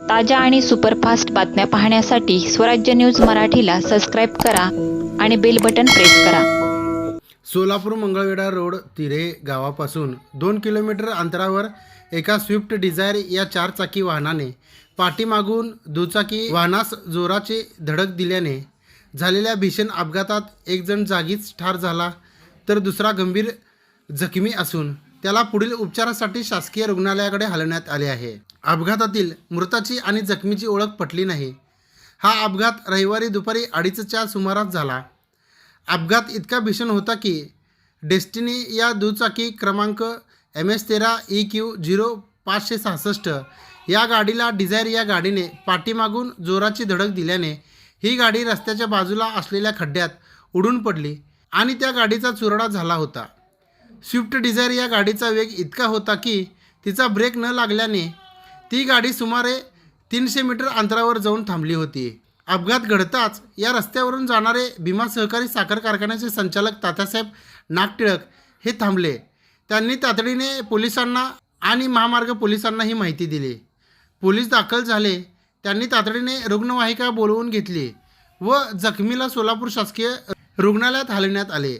ताज्या आणि सुपरफास्ट बातम्या पाहण्यासाठी स्वराज्य न्यूज मराठीला सबस्क्राईब करा आणि बेल बटन प्रेस करा. सोलापूर मंगळवेढा रोड तिरे गावापासून दोन किलोमीटर अंतरावर एका स्विफ्ट डिझायर या चारचाकी वाहनाने पाठीमागून दुचाकी वाहनास जोराचे धडक दिल्याने झालेल्या भीषण अपघातात एकजण जागीच ठार झाला तर दुसरा गंभीर जखमी असून त्याला पुढील उपचारासाठी शासकीय रुग्णालयाकडे हलवण्यात आले आहे. अपघातातील मृताची आणि जखमीची ओळख पटली नाही. हा अपघात रविवारी दुपारी अडीचच्या सुमारास झाला. अपघात इतका भीषण होता की डेस्टिनी या दुचाकी क्रमांक एम एस तेरा ई क्यू झिरो पाचशे सहासष्ट या गाडीला डिझायर या गाडीने पाठीमागून जोराची धडक दिल्याने ही गाडी रस्त्याच्या बाजूला असलेल्या खड्ड्यात उडून पडली आणि त्या गाडीचा चुरडा झाला होता. स्विफ्ट डिझायर या गाडीचा वेग इतका होता की तिचा ब्रेक न लागल्याने ती गाडी सुमारे तीनशे मीटर अंतरावर जाऊन थांबली होती. अपघात घडताच या रस्त्यावरून जाणारे भीमा सहकारी साखर कारखान्याचे संचालक तात्यासाहेब नागटिळक हे थांबले. त्यांनी तातडीने पोलिसांना आणि महामार्ग पोलिसांना ही माहिती दिली. पोलीस दाखल झाले. त्यांनी तातडीने रुग्णवाहिका बोलवून घेतली व जखमीला सोलापूर शासकीय रुग्णालयात हलवण्यात आले.